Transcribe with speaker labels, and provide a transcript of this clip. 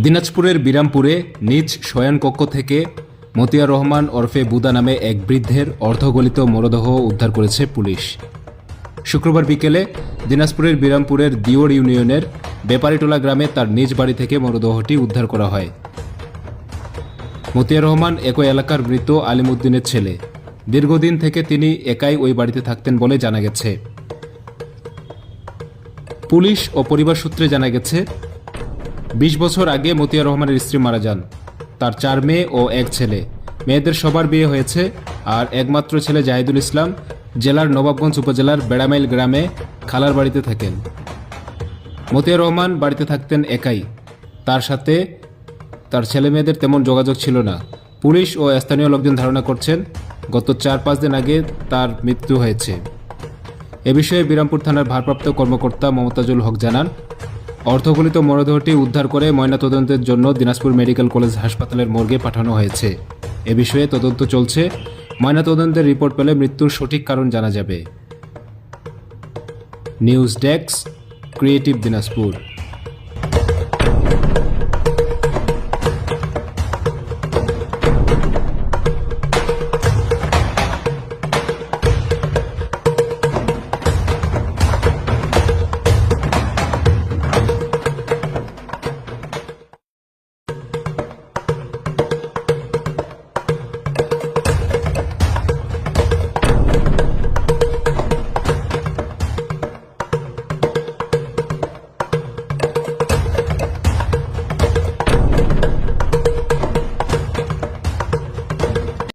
Speaker 1: দিনাজপুরের বিরামপুরে নিজ শয়নকক্ষ থেকে মতিয়া রহমান ওরফে বুদা নামে এক বৃদ্ধের অর্ধগলিত মরদেহ উদ্ধার করেছে পুলিশ। শুক্রবার বিকেলে দিনাজপুরের বিরামপুরের দিওর ইউনিয়নের বেপারিটোলা গ্রামে তার নিজ বাড়ি থেকে মরদেহটি উদ্ধার করা হয়। মতিয়া রহমান একই এলাকার মৃত আলিমুদ্দিনের ছেলে। দীর্ঘদিন থেকে তিনি একাই ওই বাড়িতে থাকতেন বলে জানা গেছে। পুলিশ ও পরিবার সূত্রে জানা গেছে বিশ বছর আগে মতিয়া রহমানের স্ত্রী মারা যান। তার চার মেয়ে ও এক ছেলে। মেয়েদের সবার বিয়ে হয়েছে আর একমাত্র ছেলে জাহিদুল ইসলাম জেলার নবাবগঞ্জ উপজেলার বেড়ামাইল গ্রামে খালার বাড়িতে থাকেন। মতিয়া রহমান বাড়িতে থাকতেন একাই। তার সাথে তার ছেলে মেয়েদের তেমন যোগাযোগ ছিল না। পুলিশ ও স্থানীয় লোকজন ধারণা করছেন, গত চার পাঁচ দিন আগে তার মৃত্যু হয়েছে। এ বিষয়ে বিরামপুর থানার ভারপ্রাপ্ত কর্মকর্তা মমতাজুল হক জানান অর্থগলিত মরদেহটি উদ্ধার করে ময়নাতদন্তের জন্য দিনাজপুর মেডিকেল কলেজ হাসপাতালের মর্গে পাঠানো হয়েছে। এ বিষয়ে তদন্ত চলছে। ময়নাতদন্তের রিপোর্ট পেলে মৃত্যুর সঠিক কারণ জানা যাবে। News desk, creative Dinajpur.